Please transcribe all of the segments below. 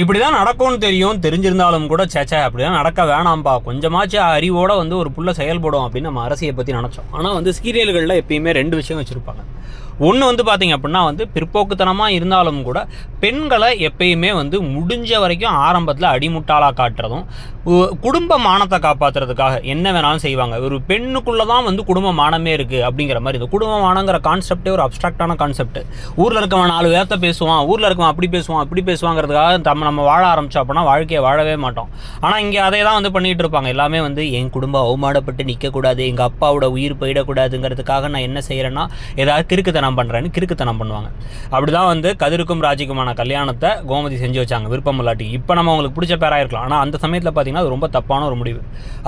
இப்படி தான் நடக்கும்னு தெரியும். தெரிஞ்சிருந்தாலும் கூட சேச்சா அப்படி தான் நடக்க வேணாம்பா. கொஞ்சமாச்சும் அறிவோட வந்து ஒரு புள்ள செயல்படும் அப்படின்னு நம்ம அரசியை பற்றி நினச்சோம். ஆனால் வந்து சீரியல்களில் எப்பயுமே ரெண்டு விஷயம் வச்சுருப்பாங்க. ஒன்று வந்து பார்த்தீங்க அப்படின்னா வந்து பிற்போக்குத்தனமாக இருந்தாலும் கூட பெண்களை எப்பயுமே வந்து முடிஞ்ச வரைக்கும் ஆரம்பத்தில் அடிமுட்டாளாக காட்டுறதும் குடும்ப மானத்தை காப்பாற்றுறதுக்காக என்ன வேணாலும் செய்வாங்க. ஒரு பெண்ணுக்குள்ளே தான் வந்து குடும்ப மானமே இருக்குது அப்படிங்கிற மாதிரி இந்த குடும்ப மானங்கிற கான்செப்டே ஒரு அப்ட்ராக்டான கான்செப்ட் ஊரில் இருக்கவன் நாலு பேர்த்த பேசுவான் ஊரில் இருக்கவன் அப்படி பேசுவான் அப்படி பேசுவாங்கிறதுக்காக நம்ம நம்ம வாழ ஆரம்பிச்சோம் அப்படின்னா வாழ்க்கையை வாழவே மாட்டோம். ஆனால் இங்கே அதே தான் வந்து பண்ணிகிட்டு இருப்பாங்க. எல்லாமே வந்து என் குடும்பம் அவமானப்பட்டு நிற்கக்கூடாது எங்கள் அப்பாவோட உயிர் போயிடக்கூடாதுங்கிறதுக்காக நான் என்ன செய்கிறேன்னா ஏதாவது கிறுக்குத்தனம் பண்ணுறேன்னு கிறுக்குத்தனம் பண்ணுவாங்க. அப்படி தான் வந்து கதிருக்கும் ராஜிக்குமான கல்யாணத்தை கோமதி செஞ்சு வச்சாங்க விருப்பம் இல்லாட்டி. இப்போ நம்ம அவங்களுக்கு பிடிச்ச பேராக இருக்கலாம். ஆனால் அந்த சமயத்தில் பார்த்தீங்கன்னா அது ரொம்ப தப்பான ஒரு முடிவு.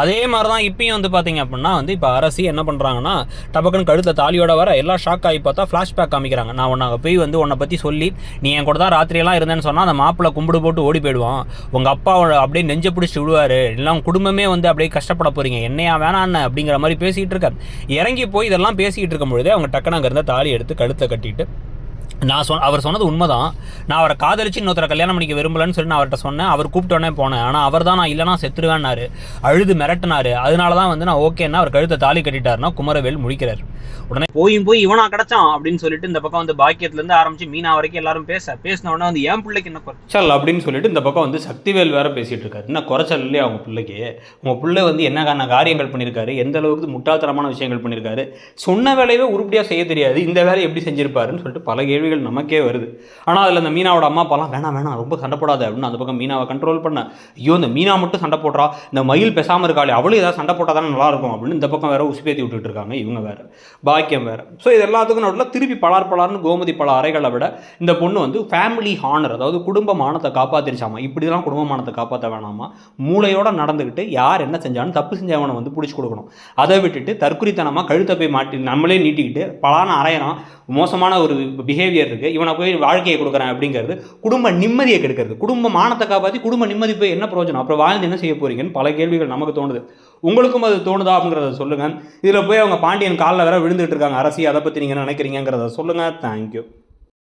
அதே மாதிரி தான் இப்பயும் வந்து பார்த்தீங்க அப்படின்னா வந்து இப்போ அரசி என்ன பண்ணுறாங்கன்னா டபக்குன்னு கழுத்தில் தாலியோட வர எல்லாம் ஷாக் ஆகி பார்த்தா ஃப்ளாஷ்பேக் காமிக்கிறாங்க. நான் உன்னை போய் வந்து உன்னை பற்றி சொல்லி நீ என் கூட தான் ராத்திரியெல்லாம் இருந்தேன்னு சொன்னால் அந்த மாப்பிள்ளை கும்பிடு போட்டு ஓடி போயிடுவான். உங்கள் அப்பா அப்படியே நெஞ்ச பிடிச்சி விடுவார் எல்லாம் குடும்பமே வந்து அப்படியே கஷ்டப்பட போகிறீங்க என்னையா வேணான்னு அப்படிங்கிற மாதிரி பேசிகிட்டு இருக்க இறங்கி போய் இதெல்லாம் பேசிக்கிட்டு இருக்கும் பொழுதே அவங்க டக்குனு அங்கேருந்து தாலி எடுத்து கழுத்தை கட்டிட்டு நான் சொன்ன அவர் சொன்னது உண்மைதான். நான் அவரை காதலிச்சு இன்னொருத்தரை கல்யாணம் பண்ணிக்க விரும்பலன்னு சொல்லி நான் அவர்கிட்ட சொன்னேன். அவர் கூப்பிட்டோன்னே போனேன். ஆனால் அவர் தான் நான் இல்லைனா செத்துருவேன்னாரு. அழுது மிரட்டினாரு. அதனால தான் வந்து நான் ஓகேன்னா அவர் கழுத்தை தாலி கட்டிட்டாருன்னா குமரவேல் முடிக்கிறார். உடனே போயும் போய் இவனா கிடைச்சான் அப்படின்னு சொல்லிட்டு இந்த பக்கம் வந்து பாக்கியத்துலேருந்து ஆரம்பிச்சு மீனா வரைக்கும் எல்லாரும் பேச பேசின உடனே வந்து என் பிள்ளைக்கு என்ன குறைச்சல் அப்படின்னு சொல்லிட்டு இந்த பக்கம் வந்து சக்திவேல் வேற பேசிட்டு இருக்காரு. என்ன குறைச்சல் இல்லையா அவங்க பிள்ளைக்கு? உங்க பிள்ளை வந்து என்ன காரியங்கள் பண்ணியிருக்காரு? எந்த அளவுக்கு முட்டாள்தனமான விஷயங்கள் பண்ணியிருக்காரு? சொன்ன வேலையவே உருப்படியாக செய்ய தெரியாது. இந்த வேலையை எப்படி செஞ்சிருப்பாருன்னு சொல்லிட்டு பல கேள்வி கேள்விகள் நமக்கே வருது. ஆனால் அதில் அந்த மீனாவோட அம்மா அப்பாலாம் வேணாம் வேணாம் ரொம்ப சண்டை போடாது அப்படின்னு அந்த பக்கம் மீனாவை கண்ட்ரோல் பண்ண. ஐயோ இந்த மீனா மட்டும் சண்டை போடுறா? இந்த மயில் பேசாமல் இருக்காளே அவளும் ஏதாவது சண்டை போட்டால் தானே நல்லா இருக்கும் அப்படின்னு இந்த பக்கம் வேற உசுப்பேத்தி விட்டுட்டு இருக்காங்க இவங்க வேற. பாக்கியம் வேற. ஸோ இது எல்லாத்துக்கும் நடுவில் திருப்பி பலார் பலார்னு கோமதி பல அறைகளை விட இந்த பொண்ணு வந்து ஃபேமிலி ஹானர் அதாவது குடும்ப மானத்தை காப்பாற்றிருச்சாமா இப்படிலாம் குடும்ப மானத்தை காப்பாற்ற வேணாமா? மூளையோட நடந்துக்கிட்டு யார் என்ன செஞ்சாலும் தப்பு செஞ்சவனை வந்து பிடிச்சி கொடுக்கணும். அதை விட்டுட்டு தற்குறித்தனமாக கழுத்தை போய் மாட்டி நம்மளே நீட்டிக்கிட்டு பலான அறையனா மோசமான ஒரு பிஹேவியர் இருக்குது இவனை போய் வாழ்க்கையை கொடுக்குறேன் அப்படிங்கிறது குடும்ப நிம்மதியை கெடுக்கிறது. குடும்ப மானத்தை காப்பாற்றி குடும்ப நிம்மதி போய் என்ன பிரயோஜனம்? அப்புறம் வாழ்ந்து என்ன செய்ய போகிறீங்கன்னு பல கேள்விகள் நமக்கு தோணுது. உங்களுக்கும் அது தோணுதா அப்படிங்கிறத சொல்லுங்கள் இதில் போய் அவங்க பாண்டியன் காலில் வேற விழுந்துட்டு இருக்காங்க. அரசி அதை பற்றி நீங்கள் நினைக்கிறீங்கிறத சொல்லுங்கள் தேங்க்யூ